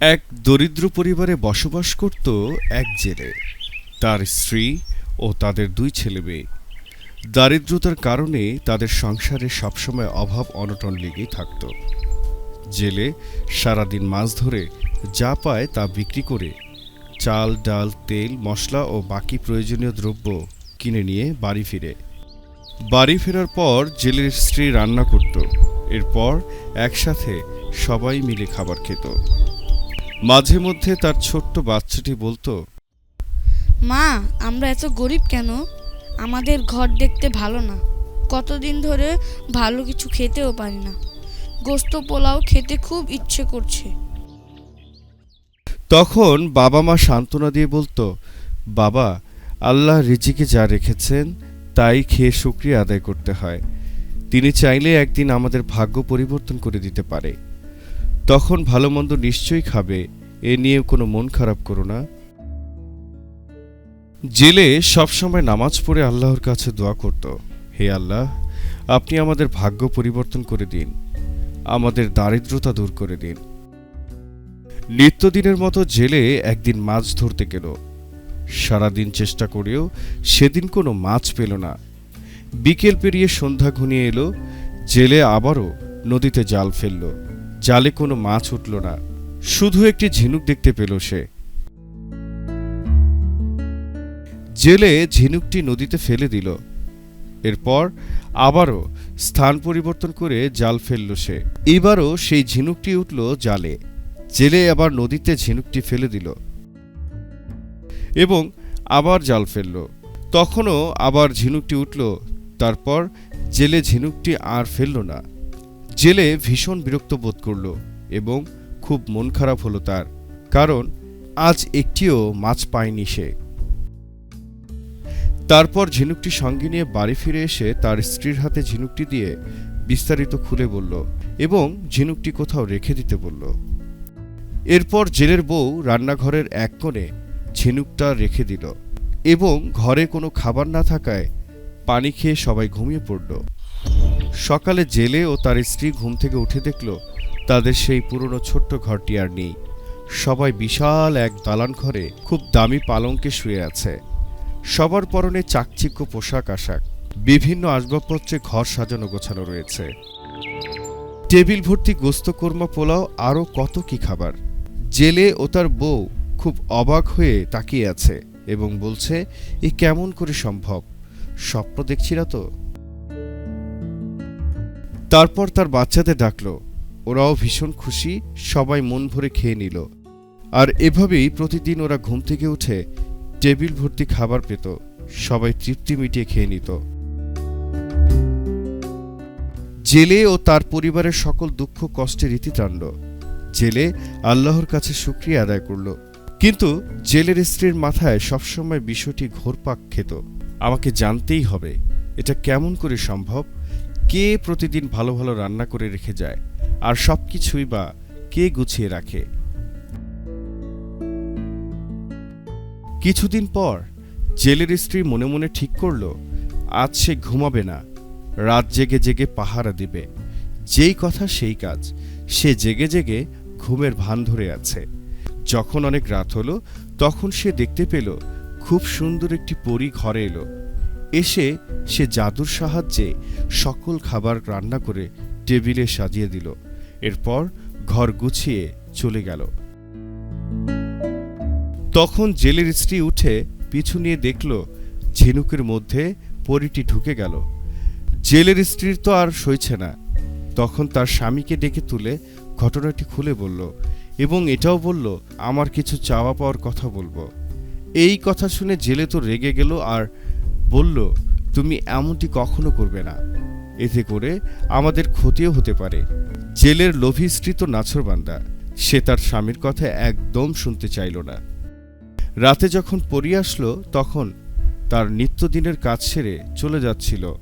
এক দরিদ্র পরিবারে বসবাস করত এক জেলে। তার স্ত্রী ও তাদের দুই ছেলে মেয়ে। দারিদ্রতার কারণে তাদের সংসারে সবসময় অভাব অনটন লেগেই থাকত। জেলে সারাদিন মাছ ধরে যা পায় তা বিক্রি করে চাল, ডাল, তেল, মশলা ও বাকি প্রয়োজনীয় দ্রব্য কিনে নিয়ে বাড়ি ফিরে। বাড়ি ফেরার পর জেলের স্ত্রী রান্না করত। এরপর একসাথে সবাই মিলে খাবার খেত। মাঝে মধ্যে তার ছোট্ট বাচ্চাটি বলতো মা আমরা এত গরিব কেন? আমাদের ঘর দেখতে ভালো না। কতদিন ধরে ভালো কিছু খেতেও পারি না। গোস্ত পোলাও খেতে খুব ইচ্ছে করছে। তখন বাবা মা সান্ত্বনা দিয়ে বলতো বাবা আল্লাহ রিজিকে যা রেখেছেন তাই খেয়ে শুক্রিয়া আদায় করতে হয়। তিনি চাইলে একদিন আমাদের ভাগ্য পরিবর্তন করে দিতে পারে। তখন ভালো মন্দ নিশ্চয়ই খাবে, এ নিয়ে কোনো মন খারাপ করো না। জেলে সবসময় নামাজ পড়ে আল্লাহর কাছে দোয়া করত, হে আল্লাহ, আপনি আমাদের ভাগ্য পরিবর্তন করে দিন, আমাদের দারিদ্রতা দূর করে দিন। নিত্যদিনের মতো জেলে একদিন মাছ ধরতে গেল। সারাদিন চেষ্টা করেও সেদিন কোনো মাছ পেল না। বিকেল পেরিয়ে সন্ধ্যা ঘনিয়ে এলো, জেলে আবারও নদীতে জাল ফেলল। জালে কোনো মাছ উঠল না। শুধু একটি ঝিনুক দেখতে পেল সে। জেলে ঝিনুকটি নদীতে ফেলে দিল। এরপর আবারও স্থান পরিবর্তন করে জাল ফেলল সে। এবারও সেই ঝিনুকটি উঠল জালে। জেলে আবার নদীতে ঝিনুকটি ফেলে দিল। এবং আবার জাল ফেলল। তখনও আবার ঝিনুকটি উঠল। তারপর জেলে ঝিনুকটি আর ফেলল না। জেলে ভীষণ বিরক্ত বোধ করল এবং খুব মন খারাপ হলো তার, কারণ আজ একটিও মাছ পায়নি সে। তারপর ঝিনুকটি সঙ্গে নিয়ে বাড়ি ফিরে এসে তার স্ত্রীর হাতে ঝিনুকটি দিয়ে বিস্তারিত খুলে বলল এবং ঝিনুকটি কোথাও রেখে দিতে বলল। এরপর জেলের বউ রান্নাঘরের এক কোণে ঝিনুকটা রেখে দিল এবং ঘরে কোনো খাবার না থাকায় পানি খেয়ে সবাই ঘুমিয়ে পড়ল। সকালে জেলে ও তার স্ত্রী ঘুম থেকে উঠে দেখল তাদের সেই পুরনো ছোট্ট ঘরটি আর নেই। সবাই বিশাল এক দালান ঘরে খুব দামি পালঙ্কে শুয়ে আছে। সবার পরনে চাকচিক্য পোশাক আশাক, বিভিন্ন আসবাবপত্রে ঘর সাজানো গোছানো রয়েছে। টেবিল ভর্তি গোস্ত কোরমা পোলাও আরও কত কি খাবার। জেলে ও তার বউ খুব অবাক হয়ে তাকিয়ে আছে এবং বলছে, এ কেমন করে সম্ভব? স্বপ্ন দেখছি না তো? তারপর তার বাচ্চাদের ডাকলো। ওরাও ভীষণ খুশি, সবাই মন ভরে খেয়ে নিল। আর এভাবেই প্রতিদিন ওরা ঘুম থেকে উঠে টেবিল ভর্তি খাবার পেত, সবাই তৃপ্তি মিটিয়ে খেয়ে নিত। জেলে ও তার পরিবারের সকল দুঃখ কষ্টের ইতি টানল। জেলে আল্লাহর কাছে শুক্রিয়া আদায় করল। কিন্তু জেলের স্ত্রীর মাথায় সবসময় বিষয়টি ঘোরপাক খেত। আমাকে জানতেই হবে, এটা কেমন করে সম্ভব? কে প্রতিদিন ভালো ভালো রান্না করে রেখে যায়, আর সবকিছুই বা কে গুছিয়ে রাখে? কিছুদিন পর জেলের স্ত্রী মনে মনে ঠিক করল, আজ সে ঘুমাবে না, রাত জেগে জেগে পাহারা দিবে। যেই কথা সেই কাজ, সে জেগে জেগে ঘুমের ভান ধরে আছে। যখন অনেক রাত হলো, তখন সে দেখতে পেল, খুব সুন্দর একটি পরী ঘরে এলো। এসে সে জাদুর সাহায্যে সকল খাবার রান্না করে টেবিলে সাজিয়ে দিল। এরপর ঘর গুছিয়ে চলে গেল। তখন জেলের স্ত্রী উঠে পিছু নিয়ে দেখল ঝিনুকের মধ্যে পরীটি ঢুকে গেল। জেলের স্ত্রীর তো আর সইছে না। তখন তার স্বামীকে ডেকে তুলে ঘটনাটি খুলে বলল এবং এটাও বলল, আমার কিছু চাওয়া পাওয়ার কথা বলব। এই কথা শুনে জেলে তো রেগে গেল আর বলল, তুমি এমনটি কখনো করবে না। এতে করে আমাদের ক্ষতিও হতে পারে। জেলের লোভী স্ত্রী তো নাছরবান্দা, সে তার স্বামীর কথা একদম শুনতে চাইল না। রাতে যখন পরি আসলো, তখন তার নিত্যদিনের কাজ সেরে চলে যাচ্ছিল।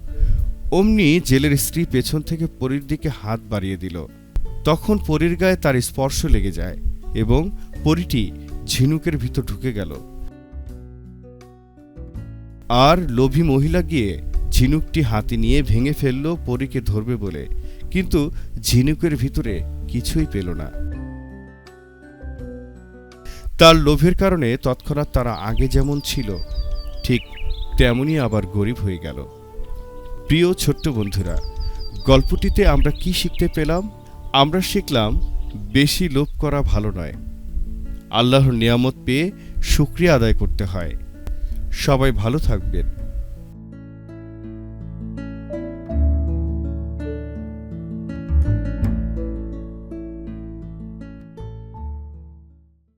অমনি জেলের স্ত্রী পেছন থেকে পরীর দিকে হাত বাড়িয়ে দিল। তখন পরীর গায়ে তার স্পর্শ লেগে যায় এবং পরীটি ঝিনুকের ভিতর ঢুকে গেল। আর লোভী মহিলা গিয়ে ঝিনুকটি হাতে নিয়ে ভেঙে ফেলল পরীকে ধরবে বলে। কিন্তু ঝিনুকের ভিতরে কিছুই পেল না। তার লোভের কারণে তৎক্ষণাৎ তারা আগে যেমন ছিল, ঠিক তেমনই আবার গরিব হয়ে গেল। প্রিয় ছোট্ট বন্ধুরা, গল্পটিতে আমরা কি শিখতে পেলাম? আমরা শিখলাম, বেশি লোভ করা ভালো নয়। আল্লাহর নিয়ামত পেয়ে শুক্রিয়া আদায় করতে হয়। সবাই ভালো থাকবেন।